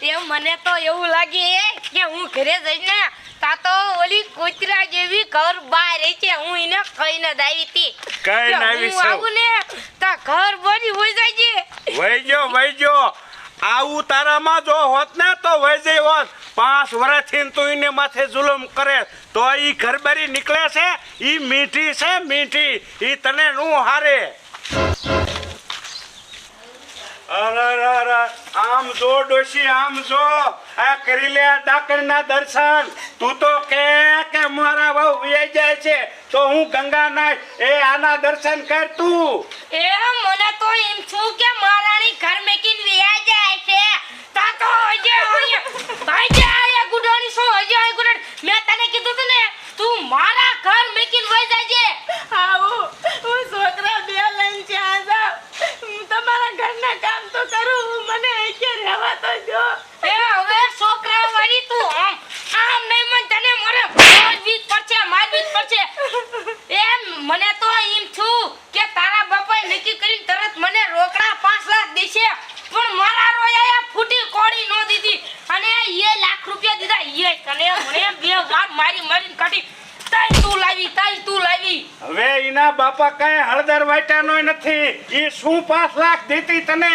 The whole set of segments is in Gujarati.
તે મને તો એવું લાગે કે હું ઘરે જઈને તા તો ઓલી કૂતરા જેવી ઘર બહાર છે હું એને કઈ જ દાવી હતી. કઈ કે આવી આવું ને તા ઘર બની હોય જાય છે વણ ગયો. આવું તારામાં જો હોત ને તો વઈ જઈ હોત. પાંચ વર્ષથી તું એને માથે જુલમ કરે તો ઈ ઘરબારી નીકળે છે ઈ મીઠી છે મીઠી. ઈ તને નું હારે. આમ જો ડોશી, આમ જો. આ કરી લે ડાકણના દર્શન. તું તો કે કે મારા બહુ વિયાઈ જાય છે. તો હું ગંગા ના એ આના દર્શન કર તું. એ મને તો એમ છું કે મહારાણી ઘર મેકીન વ્યા જાય છે. તા તો જે ભાઈ જે આયા ગુડોની શું હજે આયા ગુડોની મેં તને કીધું તું ને તું મારા ઘર મેકીને વઈ જાજે આવું હું છોકરા બે લઈને ત્યાં જાઉં હું તમારા ઘરના કામ તો કરું મને અહીંયા રહેવા તો દો એ હવે છોકરા વાળી તું આમ આમ નહીં મન તને મારે મારવી જ પડશે મારવી જ પડશે એમ મને તો એમ છું કે તારા બાપાએ નક્કી કરીને તરત મને રોકડા પાંચ લાખ દેશે પણ મારા રોયા ફૂટી કોડી નો દીધી અને એ લાખ રૂપિયા દીધા એ કને મને મારી મારીને કાઢી. તાઈ તું લાવી, તાઈ તું લાવી. હવે એના બાપા કઈ હળદર વાટ્યાનો નથી. એ શું પાંચ લાખ દેતી તને?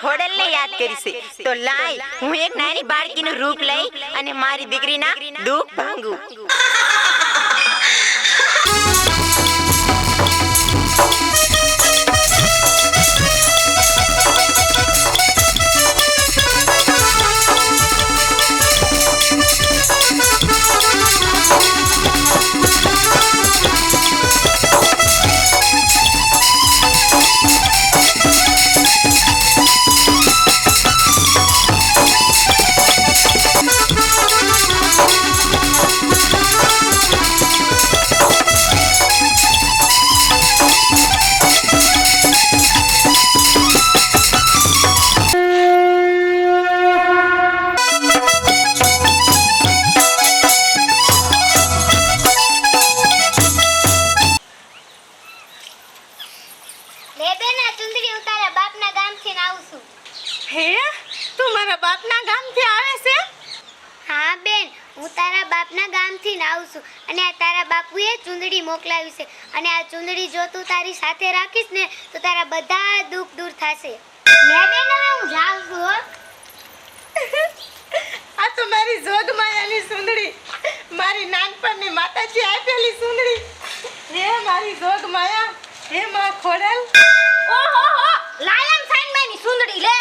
ખોડલને યાદ કરીશ. તો લાય હું એક નાની બાળકીનું રૂપ લઈ અને મારી દીકરીના દુઃખ ભાંગું. ગામથી આવું છું અને આ તારા બાપુએ ચૂંદડી મોકલાવી છે. અને આ ચૂંદડી જો તું તારી સાથે રાખીશ ને તો તારા બધા દુઃખ દૂર થશે. બેન હવે હું જાઉં છું આ તો મારી જોગમાયાની સુંદડી. મારી નાનપણની માતાજી આપેલી સુંદડી. હે મારી જોગમાયા હે માં ખોડલ. ઓહો હો. લાયમ સાઈન મેની સુંદડી લે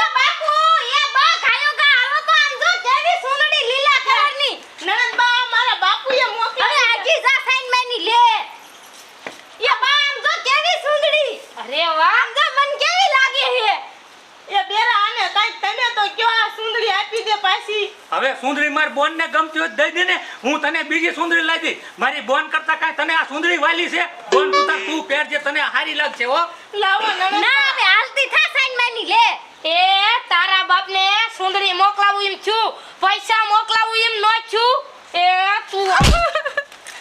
એ બાપુ એ બા ગાયો ગા હાલો તો આમ જો કેવી સુંદડી લીલા કલરની નણંદબા મારા બાપુએ મોકલી હવે આજી જા સાઈન મેની લે એ બા આમ જો કેવી સુંદડી અરે વાહ આમ જો મન કેવી લાગે હે એ બેરા આને કાંઈક તને તો કયો આ સુંદડી આપી દે પાછી હવે સુંદરી માર બોન ને ગમતી હોય દઈ દે ને હું તને બીજી સુંદરી લઈ દઈ મારી બોન કરતા કાંઈ તને આ સુંદરી વાલી છે? બોન તું તાર તું પહેરજે તને હારી લાગશે હો. લાવો નણંદ ના હવે હાલતી થા સાઈન માની લે. એ તારા બાપને સુંદરી મોકલાવું એમ છું. પૈસા મોકલાવું એમ ન છું. એ તું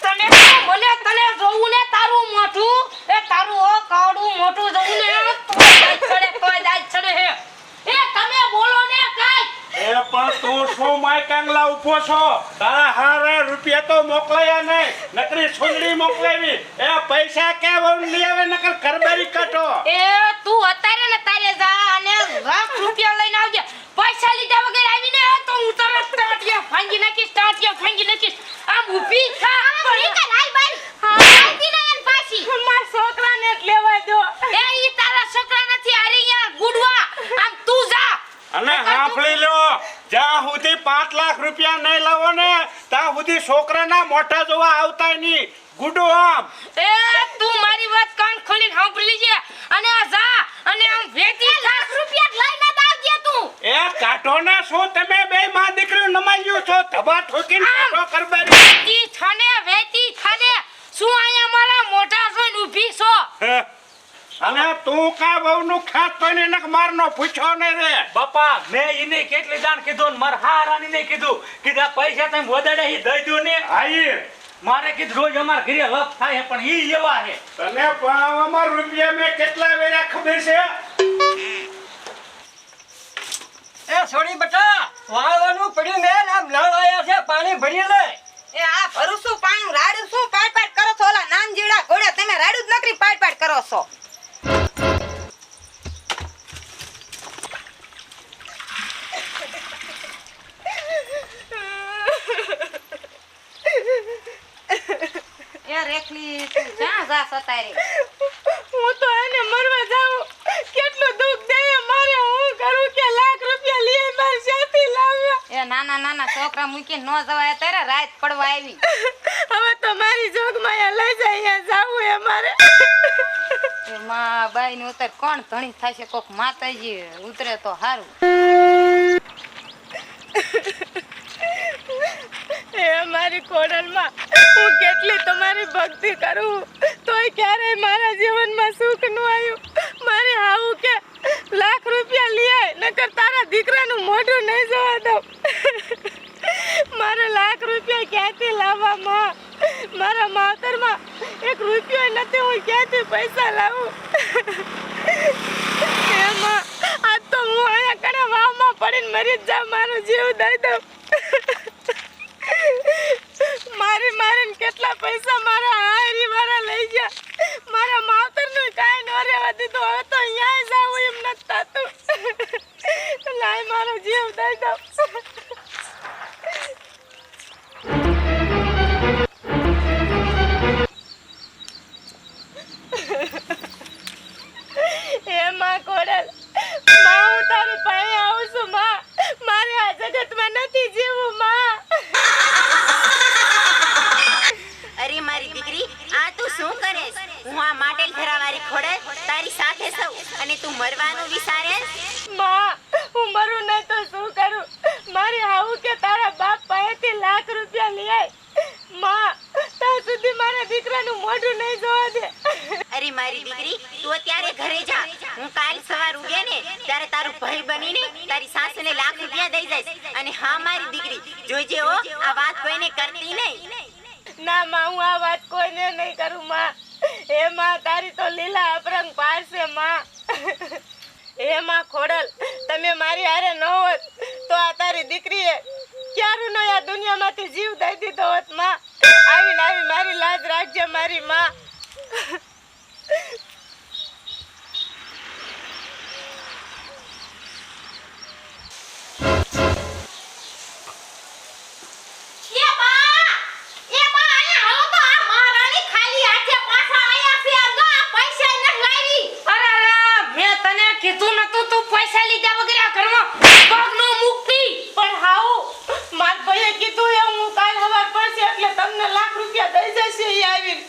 તને મને તને જોવું ને તારું મોઢું. એ તારું ઓ કાળું મોઢું જોવું ને. તો દાજ ચડે તોય દાજ ચડે હે. એ તમે બોલો ને કાઈ. એ પણ તું શું માય કાંગલા ઊભો છો? તારા હારે રૂપિયા તો મોકલાયા નહીં. નકરી સુંદરી મોકલાવી. એ પૈસા કેમ લઈ આવે નકર ઘરબારી કાઢો. એ તું અત્યારે ને તારે જા અને લાખ રૂપિયા લઈને આવજે. પૈસા લીધા વગર આવીને તો હું તરત ટાટિયા ફાંગી નાખીશ ટાટિયા ફાંગી નાખીશ. આમ ઊભી થા. પણ લાઈ બાઈ. હા. આવતી ને પાછી. મારા છોકરાને જ લેવા દો એ ઈ તારા છોકરા નથી અરે અહીંયા ગુડવા આમ તું જા અને હાંફળી લો. જ્યાં સુધી પાંચ લાખ રૂપિયા નહીં લાવો ને ત્યાં સુધી છોકરાના મોઢા જોવા આવતા નહીં. ગુડો આમ. એ તું મારી વાત કાન ખોલી સાંભળી લેજે. અને આ જા અને આમ વેચી લાખ રૂપિયા લઈને જ આવજે તું. ના શું? તમે બે માં દીકરી નમાલ્યું છો? ધબા ઠોકીને. કાઢો કરબારી. વેચી છને વેતી છને. શું અહીંયા મારા મોઢા જોઈને ઊભી છો? હે. અને તું કા વહુનું ખાસ તો એને નખ મારનો પૂછ્યો ને રે? બાપા મેં ઈને કેટલી દાન કીધું ને મારા હારાની ને કીધું. કીધા પૈસા તમે વધારે હી દઈ દો ને. આઈ મારે કીધું રોજ અમાર ઘરે લપ થાય પણ ઈ એવા હે તને અમાર રૂપિયા મે કેટલા વેરા ખબર છે? એ છોડી બટા વાળવાનું પડ્યું મેલ આમ નળ આયા છે પાણી ભરી લે. એ આ ભરું શું પાણી રાડું શું પાડ પાડ કરો છો ઓલા નામ જીવડા ઘોડે તમે રાડું જ નકરી પાડ પાટ કરો છો. રેખલી તું ક્યાં જાસ અત્યારે હું તો એને મરવા જાઉં. કેટલું દુઃખ દે મારે. હું કરું કે લાખ રૂપિયા લઈ મારી સાથે લાવ્યા એ નાના નાના છોકરા મૂકી ન જવાય ત્યારે રાત પડવા આવી. હવે તો મારી જોગમાં લઈ જાય જાવું એ મારે. માં બાઈ ની ઉતર કોણ ધણી થશે? કોક માતાજી ઉતરે તો સારું એ મારી ખોડલમાં હું કેટલી તમારી ભક્તિ કરું? તોય ક્યારેય મારા જીવનમાં સુખ ન આવ્યું. મારે આવું કે લાખ રૂપિયા લઈ નકર તારા દીકરાનું મોઢું નહીં જોવા દઉં. મારે લાખ રૂપિયા ક્યાંથી લાવવા માં? મારા માવતરમાં એક રૂપિયો નથી, હું ક્યાંથી પૈસા લાવું? એમાં આજ તો હું અહીંયા કડા વાવમાં પડીને મરી જ જાઉં, મારો જીવ દઈ દઉં. મારી, મારીને કેટલા પૈસા મારા હારી મારા લઈ ગયા. મારા માવતરનું કાંઈ ન રહેવા દીધું. હવે તો અહીંયા જાવું એમ નથી થતું. લાય મારો જીવ દઈ દઉં. મોઢું નહીં જોવા દે. અરે મારી દીકરી તું અત્યારે ઘરે જા. હું કાલ સવાર ઉગે ને ત્યારે તારું ભાઈ બનીને તારી સાસુને લાખ રૂપિયા દઈ જઈશ. અને હા મારી દીકરી જોઈજે ઓ આ વાત કોઈને કરતી નહીં. ના માં હું આ વાત કોઈને નહીં કરું માં. હે માં તારી તો લીલા અપરંગ પારશે માં. હે માં ખોડલ તમે મારી હારે ન હોત તો આ તારી દીકરીએ ક્યારનો આ દુનિયામાંથી જીવ દઈ દીધો હોતમાં? આવીને આવી મારી લાજ રાખજે મારી માં. એ બા! એ બા અહીંયા આવો તો આ મહારાણી ખાલી હાથે પાછા આયા છે આ જો આ પૈસા ન લાવી અરે અરે મેં તને કીધું નતું તું પૈસા લીધા વગર આ ઘરમાં પગ નો મુકતી પણ હાઉ માર ભાઈએ કીધું એ હું કાલ હવાર પડશે એટલે તમને લાખ રૂપિયા દઈ જશે એ આવીને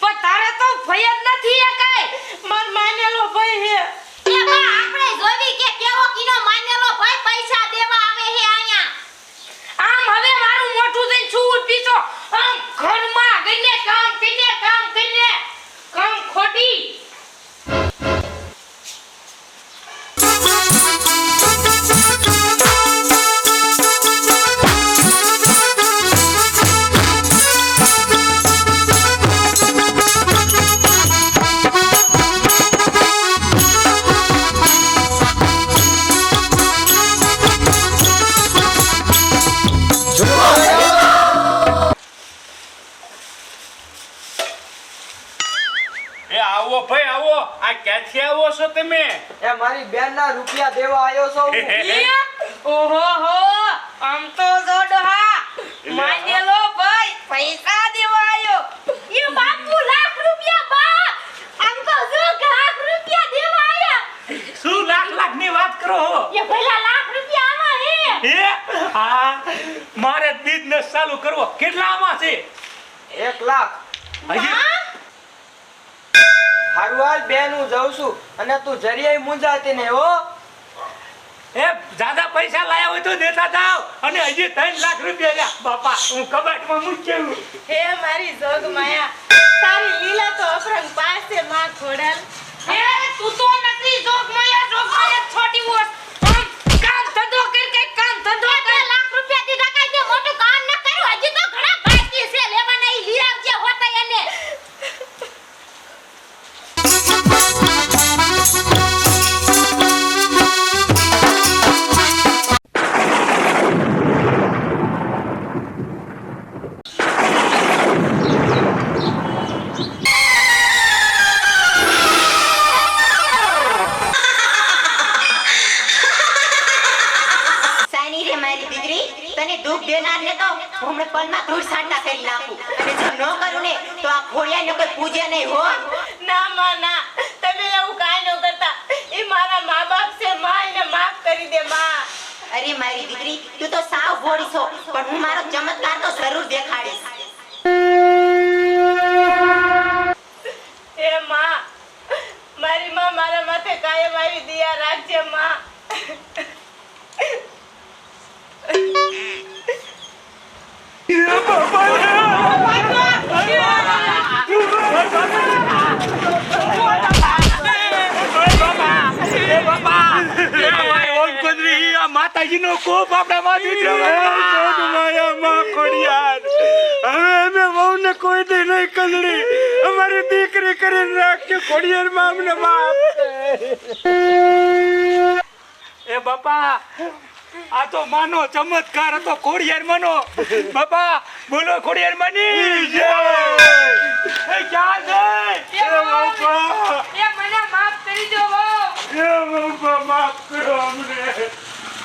પણ તારે તો ભય નથી એ આ ક્યાંથી આવો છો તમે? એ મારી બેન ના રૂપિયા દેવા આવ્યો છો ઓહો હો આમ તો જો ડોહા માનેલો ભાઈ પૈસા દેવા આવ્યો એ બાપુ લાખ રૂપિયા બા. આમ તો જો લાખ રૂપિયા દેવા આવ્યા શું લાખ લાખની વાત કરો હો? એ પહેલા લાખ રૂપિયા આમાં હે. હે? હા. મારે બિઝનેસ ચાલુ કરવો. કેટલામાં છે? એક લાખ. હજી હારું હાલ બેન હું જાઉં છું. અને તું જરીય મુંજાતી ને હો. એ જાદા પૈસા લાયા હોય તો દેતા જાવ અને હજી ત્રણ લાખ રૂપિયા રહ્યા બાપા હું કબાટમાં મૂક્યું હે મારી જોગ માયા તારી લીલા તો અપરંગ પાસે માં ખોડલ. હે તું તો નકરી જોગ માયા જોગ માયા તો પલમાં ધૂળ સાંટા કરી નાખું. અને જો ન કરું ને તો આ ખોડિયાને કોઈ પૂજે નહીં હો. ના માં ના. તમે એવું કાંઈ ન કરતા. એ મારા મા બાપ છે માં એને માફ કરી દે માં. અરે મારી દીકરી તું તો સાવ ભોળી છો પણ હું મારો ચમત્કાર તો જરૂર દેખાડીશ. અમે કોઈ દે નહીં કંદડી અમારી દીકરી કરીને રાખજો ખોડિયાર માં અમને બાપ એ બાપા આ તો માનો ચમત્કાર હતો ખોડિયાર માનો. બાપા બોલો ખોડિયાર માની. જય. એ ક્યાં છે? એ બાપા. એ મને માફ કરી દો. એ બાપા માફ કરો અમને.